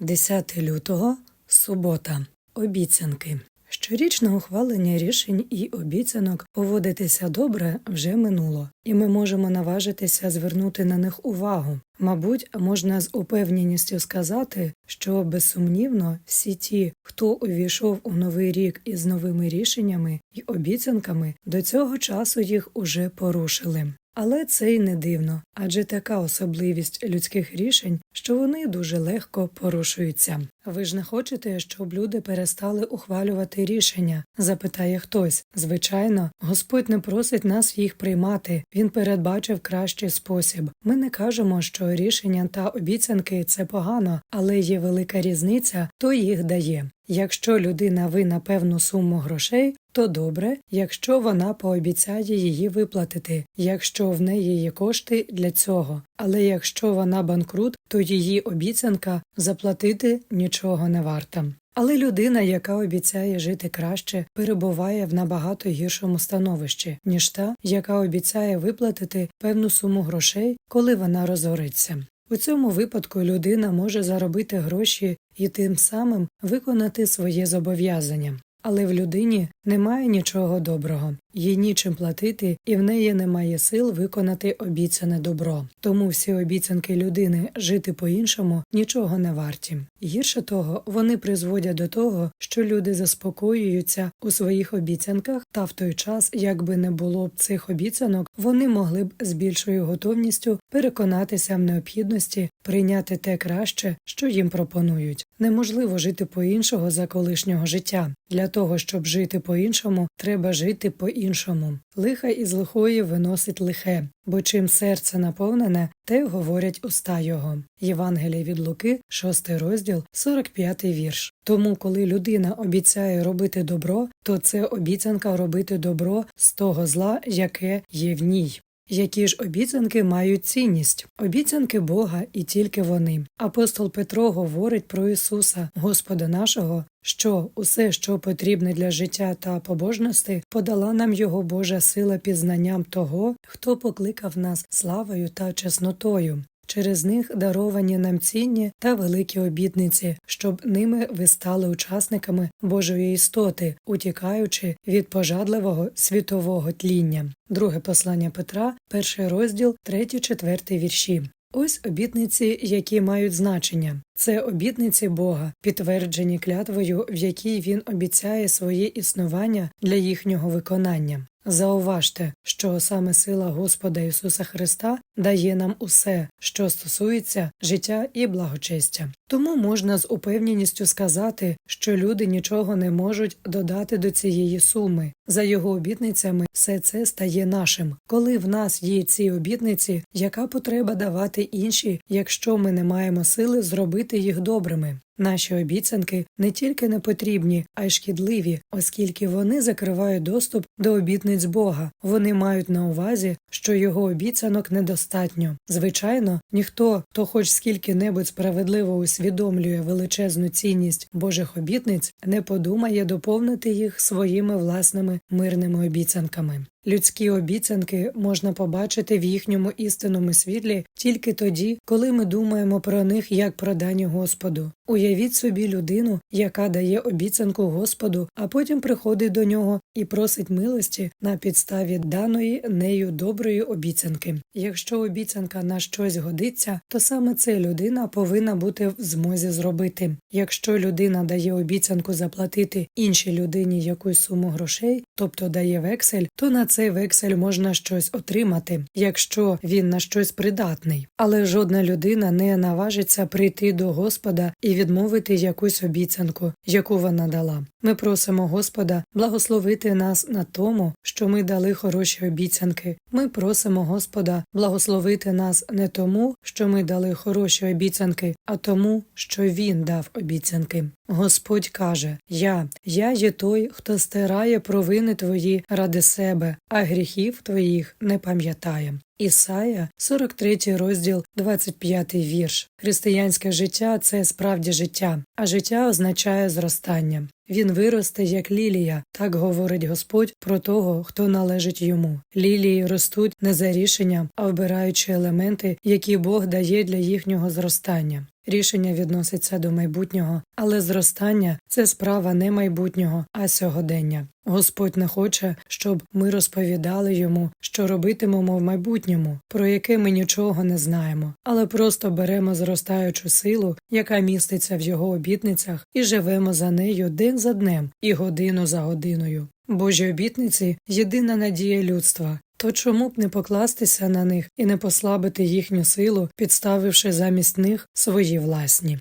10 лютого, субота. Обіцянки. Щорічне ухвалення рішень і обіцянок поводитися добре вже минуло, і ми можемо наважитися звернути на них увагу. Мабуть, можна з упевненістю сказати, що безсумнівно всі ті, хто увійшов у новий рік із новими рішеннями і обіцянками, до цього часу їх уже порушили. Але це й не дивно, адже така особливість людських рішень, що вони дуже легко порушуються. Ви ж не хочете, щоб люди перестали ухвалювати рішення? запитає хтось. Звичайно, Господь не просить нас їх приймати. Він передбачив кращий спосіб. Ми не кажемо, що рішення та обіцянки це погано, але є велика різниця, то їх дає. Якщо людина винна певну суму грошей, то добре, якщо вона пообіцяє її виплатити, якщо в неї є кошти для цього. Але якщо вона банкрут, то її обіцянка заплатити нічого не варта. Але людина, яка обіцяє жити краще, перебуває в набагато гіршому становищі, ніж та, яка обіцяє виплатити певну суму грошей, коли вона розориться. У цьому випадку людина може заробити гроші і тим самим виконати своє зобов'язання. Але в людині немає нічого доброго, їй нічим платити, і в неї немає сил виконати обіцяне добро. Тому всі обіцянки людини жити по-іншому нічого не варті. Гірше того, вони призводять до того, що люди заспокоюються у своїх обіцянках, та в той час, якби не було б цих обіцянок, вони могли б з більшою готовністю переконатися в необхідності прийняти те краще, що їм пропонують. Неможливо жити по-іншого за колишнього життя. Для того, щоб жити по-іншому, треба жити по-іншому. Лиха із лихої виносить лихе, бо чим серце наповнене, те говорять уста його. Євангеліє від Луки, 6 розділ, 45 вірш. Тому, коли людина обіцяє робити добро, то це обіцянка робити добро з того зла, яке є в ній. Які ж обіцянки мають цінність? Обіцянки Бога і тільки вони. Апостол Петро говорить про Ісуса, Господа нашого, що усе, що потрібне для життя та побожності, подала нам Його Божа сила пізнанням того, хто покликав нас славою та чеснотою. Через них даровані нам цінні та великі обітниці, щоб ними ви стали учасниками Божої істоти, утікаючи від пожадливого світового тління. Друге послання Петра, перший розділ, третій, четвертий вірші. Ось обітниці, які мають значення. Це обітниці Бога, підтверджені клятвою, в якій він обіцяє своє існування для їхнього виконання. Зауважте, що саме сила Господа Ісуса Христа дає нам усе, що стосується життя і благочестя. Тому можна з упевненістю сказати, що люди нічого не можуть додати до цієї суми. За його обітницями все це стає нашим. Коли в нас є ці обітниці, яка потреба давати інші, якщо ми не маємо сили зробити їх добрими? Наші обіцянки не тільки не потрібні, а й шкідливі, оскільки вони закривають доступ до обітниць Бога. Вони мають на увазі, що його обіцянок недостатньо. Звичайно, ніхто, хто хоч скільки-небудь справедливо усвідомлює величезну цінність Божих обітниць, не подумає доповнити їх своїми власними мирними обіцянками. Людські обіцянки можна побачити в їхньому істинному світлі тільки тоді, коли ми думаємо про них як про дані Господу. Уявіть собі людину, яка дає обіцянку Господу, а потім приходить до нього і просить милості на підставі даної нею доброї обіцянки. Якщо обіцянка на щось годиться, то саме це людина повинна бути в змозі зробити. Якщо людина дає обіцянку заплатити іншій людині якусь суму грошей, тобто дає вексель, то на цей вексель можна щось отримати, якщо він на щось придатний. Але жодна людина не наважиться прийти до Господа і відмовити якусь обіцянку, яку вона дала. Ми просимо Господа благословити нас на тому, що ми дали хороші обіцянки. Ми просимо Господа благословити нас не тому, що ми дали хороші обіцянки, а тому, що Він дав обіцянки. Господь каже: Я, я є той, хто стирає провини твої ради себе, а гріхів твоїх не пам'ятає. Ісая, 43 розділ, 25 вірш. Християнське життя це справді життя, а життя означає зростання. Він виросте, як лілія, так говорить Господь про того, хто належить йому. Лілії ростуть не за рішенням, а вбираючи елементи, які Бог дає для їхнього зростання. Рішення відноситься до майбутнього, але зростання це справа не майбутнього, а сьогодення. Господь не хоче, щоб ми розповідали йому, що робитимемо в майбутньому, про яке ми нічого не знаємо, але просто беремо зростаючу силу, яка міститься в його обітницях, і живемо за нею день за днем і годину за годиною. Божі обітниці єдина надія людства. То чому б не покластися на них і не послабити їхню силу, підставивши замість них свої власні?